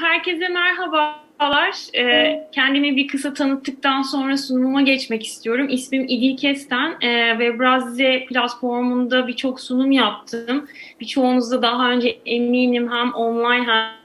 Herkese merhabalar. Ee, kendimi bir kısa tanıttıktan sonra sunumuma geçmek istiyorum. İsmim İdil Kesten. Ee, Webrazi platformunda birçok sunum yaptım. Birçoğunuzda daha önce eminim hem online hem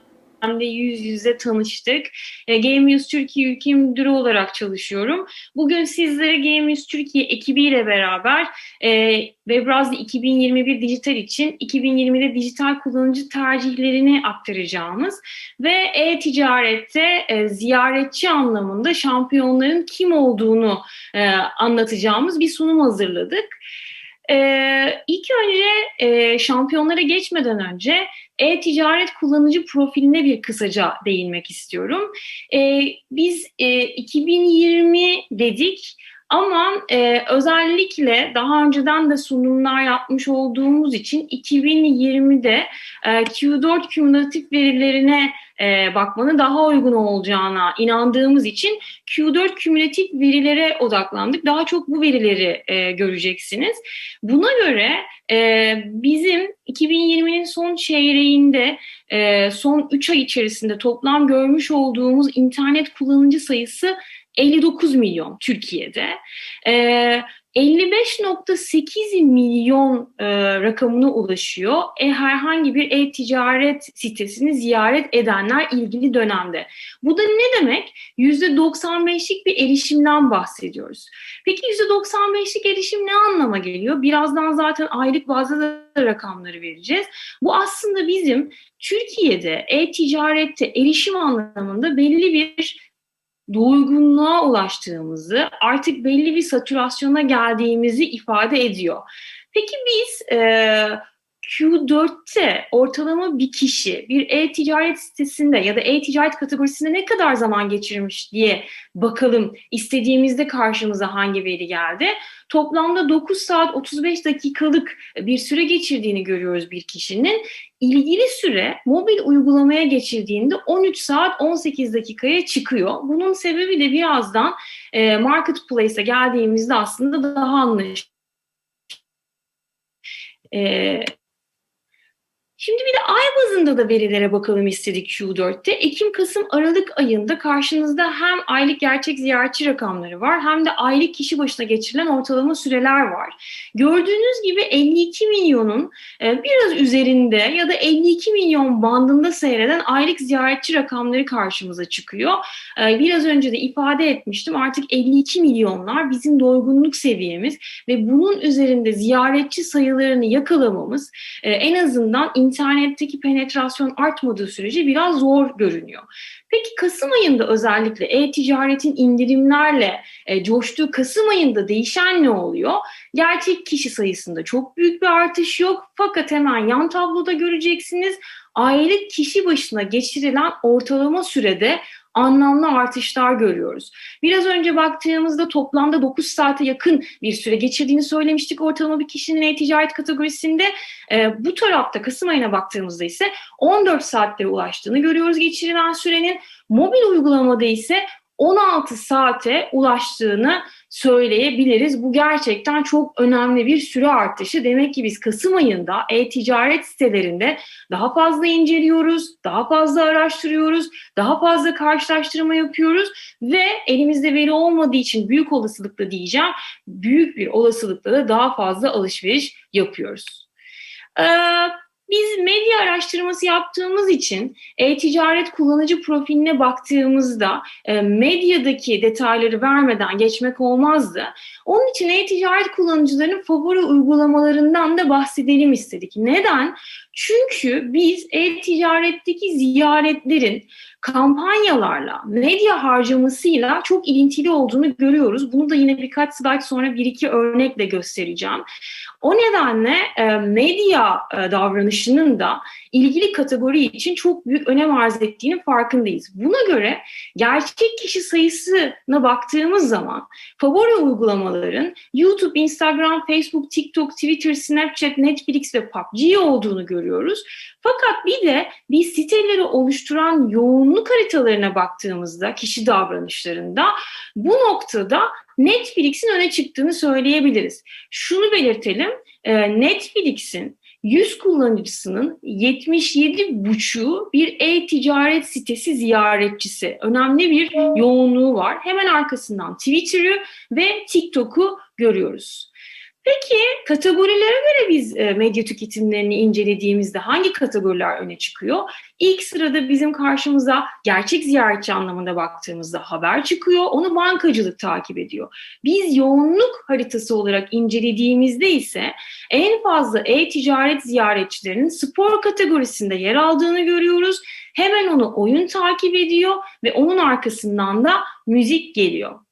hem de yüz yüze tanıştık. E, Game News Türkiye ülke müdürü olarak çalışıyorum. Bugün sizlere Game News Türkiye ekibiyle beraber e, Webrazlı 2021 dijital için 2020'de dijital kullanıcı tercihlerini aktaracağımız ve e-ticarette e, ziyaretçi anlamında şampiyonların kim olduğunu e, anlatacağımız bir sunum hazırladık. Ee, ilk önce e, şampiyonlara geçmeden önce e-ticaret kullanıcı profiline bir kısaca değinmek istiyorum. Ee, biz e, 2020 dedik ama e, özellikle daha önceden de sunumlar yapmış olduğumuz için 2020'de e, Q4 kümülatif verilerine e, bakmanın daha uygun olacağına inandığımız için Q4 kümülatif verilere odaklandık. Daha çok bu verileri e, göreceksiniz. Buna göre e, bizim 2020'nin son çeyreğinde e, son 3 ay içerisinde toplam görmüş olduğumuz internet kullanıcı sayısı 59 milyon Türkiye'de. E, 55.8 milyon e, rakamına ulaşıyor. E, herhangi bir e-ticaret sitesini ziyaret edenler ilgili dönemde. Bu da ne demek? %95'lik bir erişimden bahsediyoruz. Peki %95'lik erişim ne anlama geliyor? Birazdan zaten aylık bazda da rakamları vereceğiz. Bu aslında bizim Türkiye'de e-ticarette erişim anlamında belli bir doygunluğa ulaştığımızı, artık belli bir satürasyona geldiğimizi ifade ediyor. Peki biz e, Q4'te ortalama bir kişi bir e-ticaret sitesinde ya da e-ticaret kategorisinde ne kadar zaman geçirmiş diye bakalım istediğimizde karşımıza hangi veri geldi. Toplamda 9 saat 35 dakikalık bir süre geçirdiğini görüyoruz bir kişinin. İlgili süre mobil uygulamaya geçirdiğinde 13 saat 18 dakikaya çıkıyor. Bunun sebebi de birazdan e, marketplace'e geldiğimizde aslında daha anlaşılır. E, Şimdi bir de ay bazında da verilere bakalım istedik Q4'te. Ekim, Kasım, Aralık ayında karşınızda hem aylık gerçek ziyaretçi rakamları var hem de aylık kişi başına geçirilen ortalama süreler var. Gördüğünüz gibi 52 milyonun e, biraz üzerinde ya da 52 milyon bandında seyreden aylık ziyaretçi rakamları karşımıza çıkıyor. E, biraz önce de ifade etmiştim artık 52 milyonlar bizim doygunluk seviyemiz ve bunun üzerinde ziyaretçi sayılarını yakalamamız e, en azından internetteki penetrasyon artmadığı sürece biraz zor görünüyor. Peki Kasım ayında özellikle e-ticaretin indirimlerle e, coştuğu Kasım ayında değişen ne oluyor? Gerçek kişi sayısında çok büyük bir artış yok fakat hemen yan tabloda göreceksiniz aylık kişi başına geçirilen ortalama sürede anlamlı artışlar görüyoruz. Biraz önce baktığımızda toplamda 9 saate yakın bir süre geçirdiğini söylemiştik ortalama bir kişinin e-ticaret kategorisinde. E, bu tarafta Kasım ayına baktığımızda ise 14 saatlere ulaştığını görüyoruz geçirilen sürenin. Mobil uygulamada ise 16 saate ulaştığını söyleyebiliriz. Bu gerçekten çok önemli bir süre artışı. Demek ki biz Kasım ayında e-ticaret sitelerinde daha fazla inceliyoruz, daha fazla araştırıyoruz, daha fazla karşılaştırma yapıyoruz ve elimizde veri olmadığı için büyük olasılıkla diyeceğim, büyük bir olasılıkla da daha fazla alışveriş yapıyoruz. Ee, biz medya araştırması yaptığımız için e-ticaret kullanıcı profiline baktığımızda e, medyadaki detayları vermeden geçmek olmazdı. Onun için e-ticaret kullanıcılarının favori uygulamalarından da bahsedelim istedik. Neden? Çünkü biz e-ticaretteki ziyaretlerin kampanyalarla, medya harcamasıyla çok ilintili olduğunu görüyoruz. Bunu da yine birkaç slide sonra bir iki örnekle göstereceğim. O nedenle e, medya e, davranışının da ilgili kategori için çok büyük önem arz ettiğinin farkındayız. Buna göre gerçek kişi sayısına baktığımız zaman favori uygulamaların YouTube, Instagram, Facebook, TikTok, Twitter, Snapchat, Netflix ve PUBG olduğunu görüyoruz. Fakat bir de biz siteleri oluşturan yoğunluk haritalarına baktığımızda kişi davranışlarında bu noktada Netflix'in öne çıktığını söyleyebiliriz. Şunu belirtelim, Netflix'in 100 kullanıcısının 77,5'u bir e-ticaret sitesi ziyaretçisi. Önemli bir yoğunluğu var. Hemen arkasından Twitter'ı ve TikTok'u görüyoruz. Peki kategorilere göre biz e, medya tüketimlerini incelediğimizde hangi kategoriler öne çıkıyor? İlk sırada bizim karşımıza gerçek ziyaretçi anlamında baktığımızda haber çıkıyor. Onu bankacılık takip ediyor. Biz yoğunluk haritası olarak incelediğimizde ise en fazla e-ticaret ziyaretçilerinin spor kategorisinde yer aldığını görüyoruz. Hemen onu oyun takip ediyor ve onun arkasından da müzik geliyor.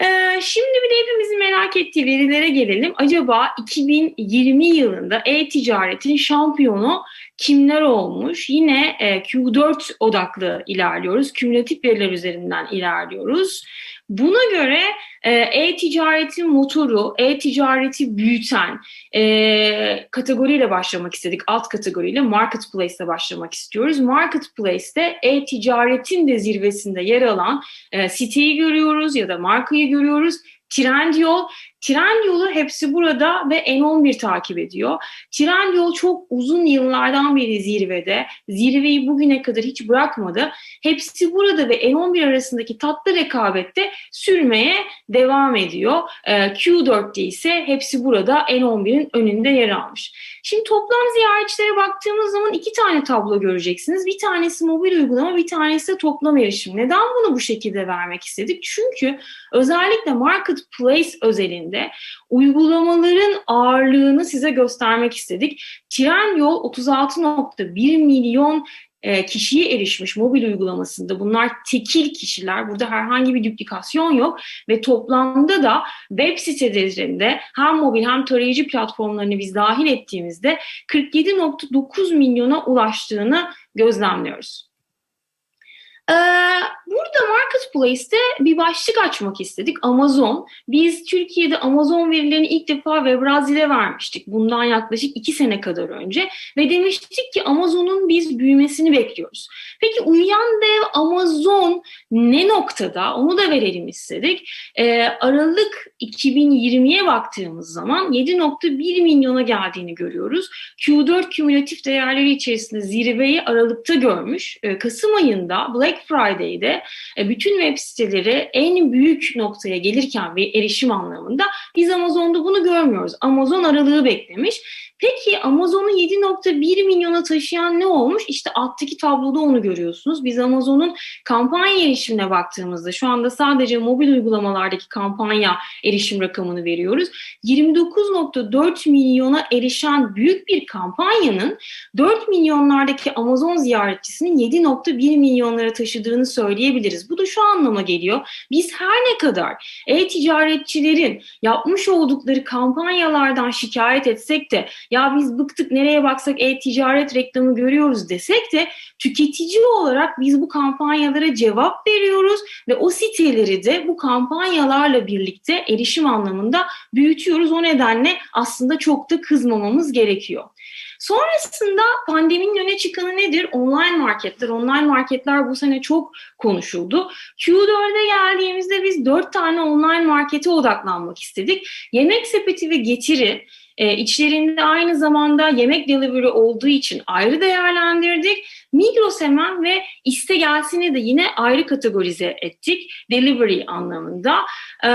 Ee, şimdi bir de hepimizin merak ettiği verilere gelelim. Acaba 2020 yılında e-ticaretin şampiyonu kimler olmuş? Yine e, Q4 odaklı ilerliyoruz. Kümülatif veriler üzerinden ilerliyoruz. Buna göre e, e-ticaretin motoru, e-ticareti büyüten e, kategoriyle başlamak istedik. Alt kategoriyle Marketplace ile başlamak istiyoruz. Marketplace'te e-ticaretin de zirvesinde yer alan e, siteyi görüyoruz ya da markayı görüyoruz. Trendyol Trendyol'u hepsi burada ve N11 takip ediyor. Trendyol çok uzun yıllardan beri zirvede. Zirveyi bugüne kadar hiç bırakmadı. Hepsi burada ve N11 arasındaki tatlı rekabette sürmeye devam ediyor. Ee, Q4'te ise hepsi burada N11'in önünde yer almış. Şimdi toplam ziyaretçilere baktığımız zaman iki tane tablo göreceksiniz. Bir tanesi mobil uygulama, bir tanesi de toplam erişim. Neden bunu bu şekilde vermek istedik? Çünkü özellikle Marketplace özelinde şeklinde uygulamaların ağırlığını size göstermek istedik. Trendyol 36.1 milyon e, kişiye erişmiş mobil uygulamasında. Bunlar tekil kişiler. Burada herhangi bir duplikasyon yok ve toplamda da web sitelerinde hem mobil hem tarayıcı platformlarını biz dahil ettiğimizde 47.9 milyona ulaştığını gözlemliyoruz. Ee, burada Marketplace'te bir başlık açmak istedik. Amazon. Biz Türkiye'de Amazon verilerini ilk defa Webrazil'e vermiştik. Bundan yaklaşık iki sene kadar önce. Ve demiştik ki Amazon'un biz büyümesini bekliyoruz. Peki uyuyan dev Amazon ne noktada? Onu da verelim istedik. Ee, Aralık 2020'ye baktığımız zaman 7.1 milyona geldiğini görüyoruz. Q4 kümülatif değerleri içerisinde zirveyi Aralık'ta görmüş. Ee, Kasım ayında Black Black Friday'de e, bütün web siteleri en büyük noktaya gelirken ve erişim anlamında biz Amazon'da bunu görmüyoruz. Amazon aralığı beklemiş. Peki Amazon'u 7.1 milyona taşıyan ne olmuş? İşte alttaki tabloda onu görüyorsunuz. Biz Amazon'un kampanya erişimine baktığımızda şu anda sadece mobil uygulamalardaki kampanya erişim rakamını veriyoruz. 29.4 milyona erişen büyük bir kampanyanın 4 milyonlardaki Amazon ziyaretçisinin 7.1 milyonlara taşıdığını söyleyebiliriz. Bu da şu anlama geliyor. Biz her ne kadar e-ticaretçilerin yapmış oldukları kampanyalardan şikayet etsek de ya biz bıktık nereye baksak e-ticaret reklamı görüyoruz desek de tüketici olarak biz bu kampanyalara cevap veriyoruz ve o siteleri de bu kampanyalarla birlikte erişim anlamında büyütüyoruz. O nedenle aslında çok da kızmamamız gerekiyor. Sonrasında pandeminin öne çıkanı nedir? Online marketler. Online marketler bu sene çok konuşuldu. Q4'e geldiğimizde biz dört tane online markete odaklanmak istedik. Yemek sepeti ve getiri e, içlerinde aynı zamanda yemek delivery olduğu için ayrı değerlendirdik. Migros hemen ve iste gelsini de yine ayrı kategorize ettik. Delivery anlamında. E,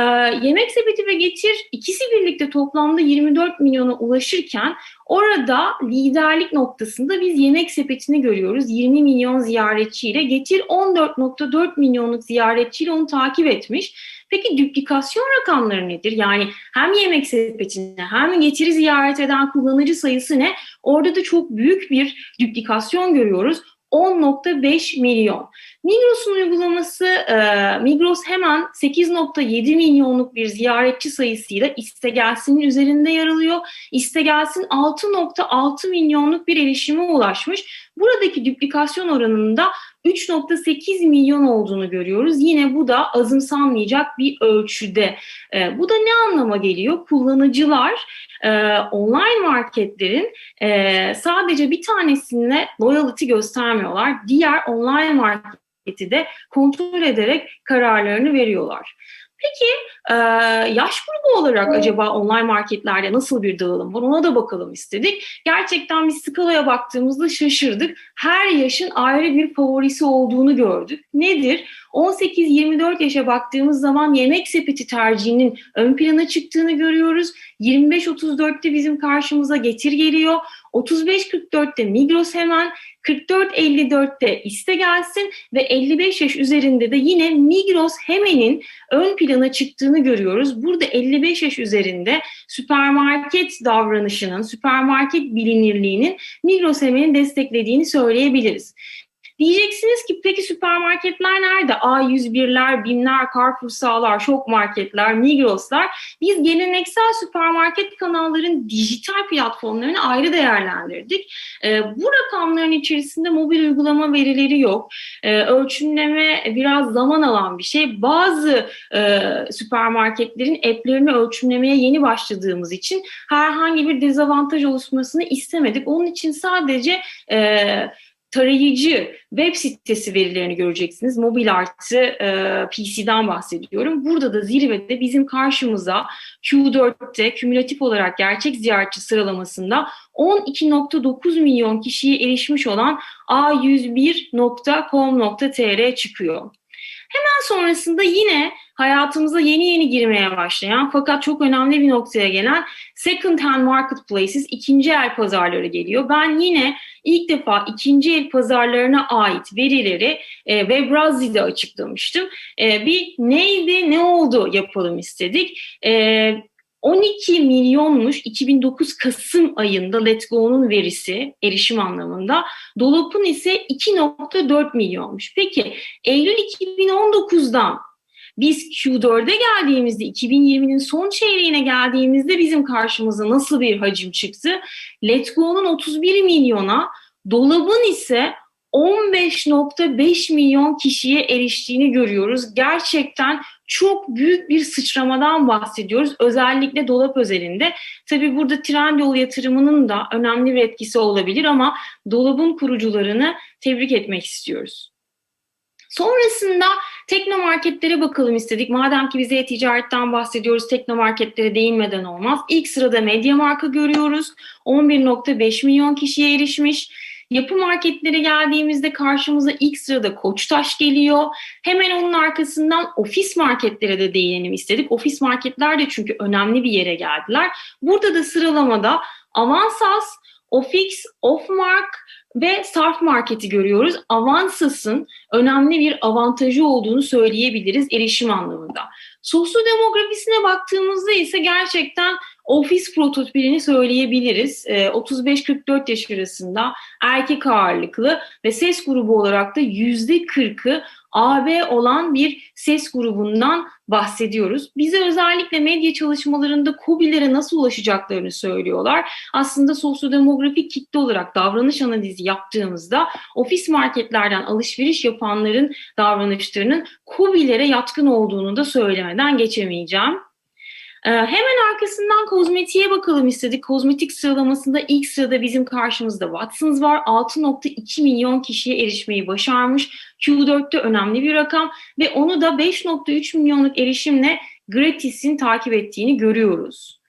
yemek sepeti ve getir ikisi birlikte toplamda 24 milyona ulaşırken Orada liderlik noktasında biz yemek sepetini görüyoruz. 20 milyon ziyaretçiyle Getir 14.4 milyonluk ziyaretçiyle onu takip etmiş. Peki duplikasyon rakamları nedir? Yani hem yemek sepetini hem getiri ziyaret eden kullanıcı sayısı ne? Orada da çok büyük bir duplikasyon görüyoruz. 10.5 milyon. Migros'un uygulaması e, Migros hemen 8.7 milyonluk bir ziyaretçi sayısıyla İstegelsin'in üzerinde yer alıyor. İstegelsin 6.6 milyonluk bir erişime ulaşmış. Buradaki duplikasyon oranında 3.8 milyon olduğunu görüyoruz. Yine bu da azımsanmayacak bir ölçüde. E, bu da ne anlama geliyor? Kullanıcılar e, online marketlerin e, sadece bir tanesine loyalty göstermiyorlar. Diğer online marketi de kontrol ederek kararlarını veriyorlar. Peki e, yaş grubu olarak acaba online marketlerde nasıl bir dağılım var ona da bakalım istedik. Gerçekten bir skalaya baktığımızda şaşırdık. Her yaşın ayrı bir favorisi olduğunu gördük. Nedir? 18-24 yaşa baktığımız zaman yemek sepeti tercihinin ön plana çıktığını görüyoruz. 25-34'te bizim karşımıza Getir geliyor. 35-44'te Migros hemen, 44-54'te iste gelsin ve 55 yaş üzerinde de yine Migros Hemen'in ön plana çıktığını görüyoruz. Burada 55 yaş üzerinde süpermarket davranışının, süpermarket bilinirliğinin Migros Hemen'i desteklediğini söyleyebiliriz. Diyeceksiniz ki peki süpermarketler nerede? A101'ler, BİM'ler, Carrefour Sağlar, Şok Marketler, Migros'lar. Biz geleneksel süpermarket kanalların dijital platformlarını ayrı değerlendirdik. Ee, bu rakamların içerisinde mobil uygulama verileri yok. Ee, ölçümleme biraz zaman alan bir şey. Bazı e, süpermarketlerin app'lerini ölçümlemeye yeni başladığımız için herhangi bir dezavantaj oluşmasını istemedik. Onun için sadece e, tarayıcı web sitesi verilerini göreceksiniz. Mobil artı e, PC'den bahsediyorum. Burada da zirvede bizim karşımıza Q4'te kümülatif olarak gerçek ziyaretçi sıralamasında 12.9 milyon kişiye erişmiş olan a101.com.tr çıkıyor. Hemen sonrasında yine hayatımıza yeni yeni girmeye başlayan fakat çok önemli bir noktaya gelen second hand marketplaces, ikinci el pazarları geliyor. Ben yine ilk defa ikinci el pazarlarına ait verileri e, Webrazi'de açıklamıştım. E, bir neydi, ne oldu yapalım istedik. E, 12 milyonmuş 2009 Kasım ayında Let's Go'nun verisi erişim anlamında. Dolap'ın ise 2.4 milyonmuş. Peki Eylül 2019'dan biz Q4'e geldiğimizde 2020'nin son çeyreğine geldiğimizde bizim karşımıza nasıl bir hacim çıktı? Let's Go'nun 31 milyona, Dolab'ın ise 15.5 milyon kişiye eriştiğini görüyoruz. Gerçekten çok büyük bir sıçramadan bahsediyoruz. Özellikle dolap özelinde. Tabii burada Trendyol yatırımının da önemli bir etkisi olabilir ama dolabın kurucularını tebrik etmek istiyoruz. Sonrasında teknomarketlere bakalım istedik. Madem ki biz e-ticaretten bahsediyoruz, teknomarketlere değinmeden olmaz. İlk sırada Mediamarkt'ı görüyoruz. 11.5 milyon kişiye erişmiş. Yapı marketlere geldiğimizde karşımıza ilk sırada Koçtaş geliyor. Hemen onun arkasından ofis marketlere de değinelim istedik. Ofis marketler de çünkü önemli bir yere geldiler. Burada da sıralamada Avansas, Ofix, Offmark ve Sarf Market'i görüyoruz. Avansas'ın önemli bir avantajı olduğunu söyleyebiliriz erişim anlamında. Sosyodemografisine baktığımızda ise gerçekten ofis prototipini söyleyebiliriz. 35-44 yaş arasında erkek ağırlıklı ve ses grubu olarak da %40'ı AB olan bir ses grubundan bahsediyoruz. Bize özellikle medya çalışmalarında COBİ'lere nasıl ulaşacaklarını söylüyorlar. Aslında sosyodemografik kitle olarak davranış analizi yaptığımızda ofis marketlerden alışveriş yapanların davranışlarının COBİ'lere yatkın olduğunu da söylemeden geçemeyeceğim. Ee, hemen arkasından kozmetiğe bakalım istedik. Kozmetik sıralamasında ilk sırada bizim karşımızda Watsons var. 6.2 milyon kişiye erişmeyi başarmış. Q4'te önemli bir rakam ve onu da 5.3 milyonluk erişimle Gratis'in takip ettiğini görüyoruz.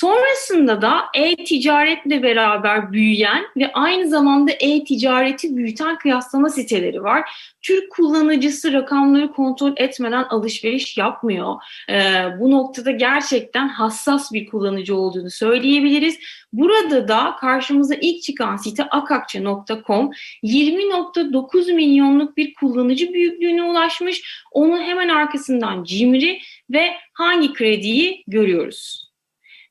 Sonrasında da e-ticaretle beraber büyüyen ve aynı zamanda e-ticareti büyüten kıyaslama siteleri var. Türk kullanıcısı rakamları kontrol etmeden alışveriş yapmıyor. Ee, bu noktada gerçekten hassas bir kullanıcı olduğunu söyleyebiliriz. Burada da karşımıza ilk çıkan site akakçe.com 20.9 milyonluk bir kullanıcı büyüklüğüne ulaşmış. Onu hemen arkasından Cimri ve hangi krediyi görüyoruz.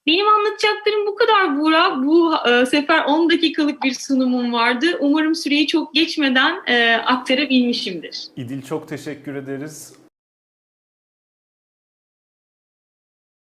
Benim anlatacaklarım bu kadar Buğra. Bu e, sefer 10 dakikalık bir sunumum vardı. Umarım süreyi çok geçmeden e, aktarabilmişimdir. İdil çok teşekkür ederiz.